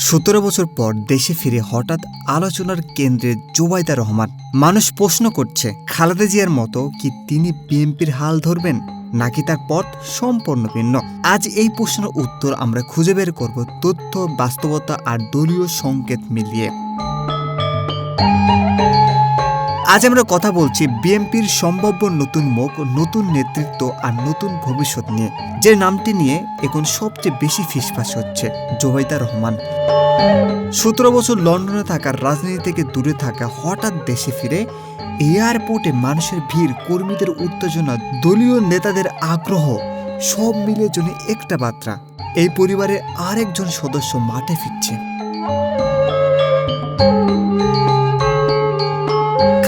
সতেরো বছর পর দেশে ফিরে হঠাৎ আলোচনার কেন্দ্রে জোবাইদা রহমান। মানুষ প্রশ্ন করছে, খালেদা জিয়ার মতো কি তিনি বিএনপির হাল ধরবেন, নাকি তার পথ সম্পূর্ণ ভিন্ন? আজ এই প্রশ্নের উত্তর আমরা খুঁজে বের করব তথ্য, বাস্তবতা আর দলীয় সংকেত মিলিয়ে। আজ আমরা কথা বলছি বিএনপির সম্ভাব্য নতুন মুখ, নতুন নেতৃত্ব আর নতুন ভবিষ্যৎ নিয়ে, যে নামটি নিয়ে এখন সবচেয়ে বেশি ফিসফাস হচ্ছে জোবাইদা রহমান। সতেরো বছর লন্ডনে থাকার রাজনীতি থেকে দূরে থাকা হঠাৎ দেশে ফিরে, এয়ারপোর্টে মানুষের ভিড়, কর্মীদের উত্তেজনা, দলীয় নেতাদের আগ্রহ, সব মিলে জন্য একটা বার্তা, এই পরিবারের আরেকজন সদস্য মাঠে ফিরছে।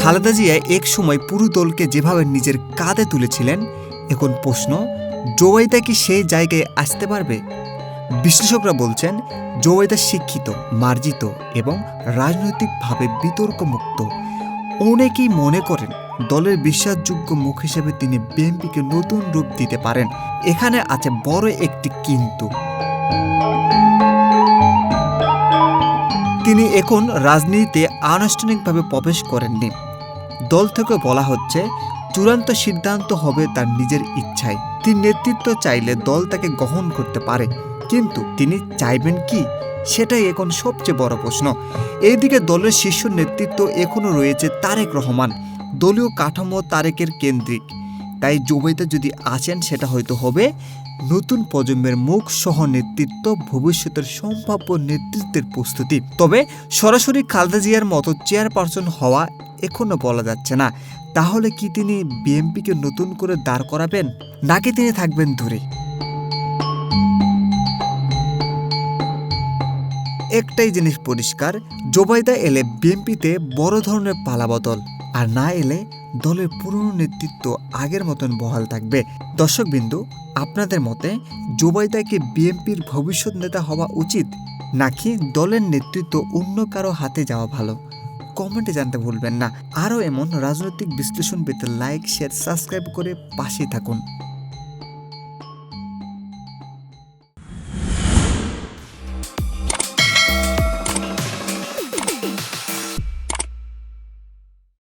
খালেদা জিয়া এক সময় পুরো দলকে যেভাবে নিজের কাঁধে তুলেছিলেন, এখন প্রশ্ন, জোবাইদা কি সেই জায়গায় আসতে পারবে? বিশ্লেষকরা বলছেন, জোবাইদা শিক্ষিত, মার্জিত এবং রাজনৈতিকভাবে বিতর্কমুক্ত। অনেকেই মনে করেন, দলের বিশ্বাসযোগ্য মুখ হিসেবে তিনি বিএনপিকে নতুন রূপ দিতে পারেন। এখানে আছে বড় একটি কিন্তু। তিনি এখন রাজনীতিতে আনুষ্ঠানিকভাবে প্রবেশ করেননি। দল থেকে বলা হচ্ছে, চূড়ান্ত সিদ্ধান্ত হবে তার নিজের ইচ্ছায়। তিনি নেতৃত্ব চাইলে দল তাকে গ্রহণ করতে পারে, কিন্তু তিনি চাইবেন কি? সেটাই এখন সবচেয়ে বড় প্রশ্ন। এইদিকে দলের শীর্ষ নেতৃত্ব এখনও রয়েছে তারেক রহমান। দলীয় কাঠামো তারেকের কেন্দ্রিক। তাই জুবাইদা যদি আসেন, সেটা হয়তো হবে নতুন প্রজন্মের মুখ সহ নেতৃত্ব, ভবিষ্যতের সম্ভাব্য নেতৃত্বের প্রস্তুতি। তবে সরাসরি খালেদা জিয়ার মতো চেয়ারপারসন হওয়া এখনও বলা যাচ্ছে না। তাহলে কি তিনি বিএনপিকে নতুন করে দাঁড় করাবেন? নাকি তিনি থাকবেন ধরে? একটাই জিনিস পরিষ্কার জোবাইদা এলে বিএনপিতে বড় ধরনের পালাবদল আর না এলে দলের পুরনো নেতৃত্ব আগের মতন বহাল থাকবে। দর্শকবিন্দু, আপনাদের মতে জোবাইদাকে বিএনপির ভবিষ্যৎ নেতা হওয়া উচিত নাকি দলের নেতৃত্ব অন্য কারও হাতে যাওয়া ভালো? কমেন্টে জানতে ভুলবেন না। আরও এমন রাজনৈতিক বিশ্লেষণ পেতে লাইক, শেয়ার, সাবস্ক্রাইব করে পাশেই থাকুন।